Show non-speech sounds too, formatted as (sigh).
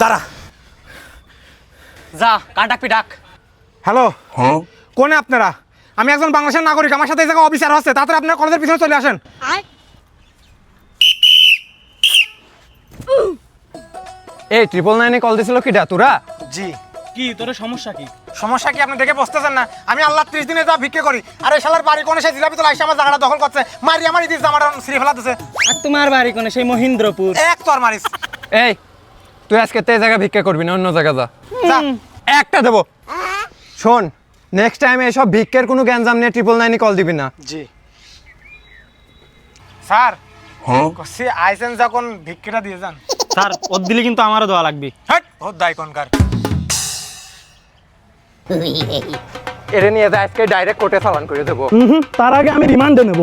দাঁড়া। যা কার ডাকবি ডাক। হ্যালো? কোনে আপনারা? আমি একজন বাংলাদেশের নাগরিক আমার সাথে এই জায়গায় অফিসার হচ্ছে তাড়াতাড়ি আপনার কলেজের পিছনে চলে আসেন। এই ট্রিপল নাইনে কল দিছিল কিটা তোরা? জি। কি তোর সমস্যা কি? সমস্যা কি? আপনি দেখে বসতেছেন না। আমি আল্লাহ ত্রিশ দিনে যা ভিক্ষে করি আর এই শালার বাড়ি কোনে সেই জিলাপি তো লাইসে আমার জায়গাটা দখল করছে। মারি আমার ইতিস আমার সিঁড়ি ফেলা দিছে। আর তোমার বাড়ি কোনে সেই মহিন্দ্রপুর? এক তোর মারিস। এই তুই আজকে তে জায়গা ভিক্ষা করবি না অন্য জায়গা যা। একটা দেবো। শোন নেক্সট টাইম এসব ভিক্ষের কোনো গ্যাঞ্জাম নিয়ে ট্রিপল নাইনে কল দিবি না। জি। স্যার সে আইসেন যখন ভিক্ষেটা দিয়ে যান। স্যার ওর দিলে কিন্তু আমারও দেওয়া লাগবে। হট ও দায় কোনকার (laughs) এরে নিয়ে যা আজকে ডাইরেক্ট কোর্টে চালান করে দেবো। তার আগে আমি রিমান্ডে নেব।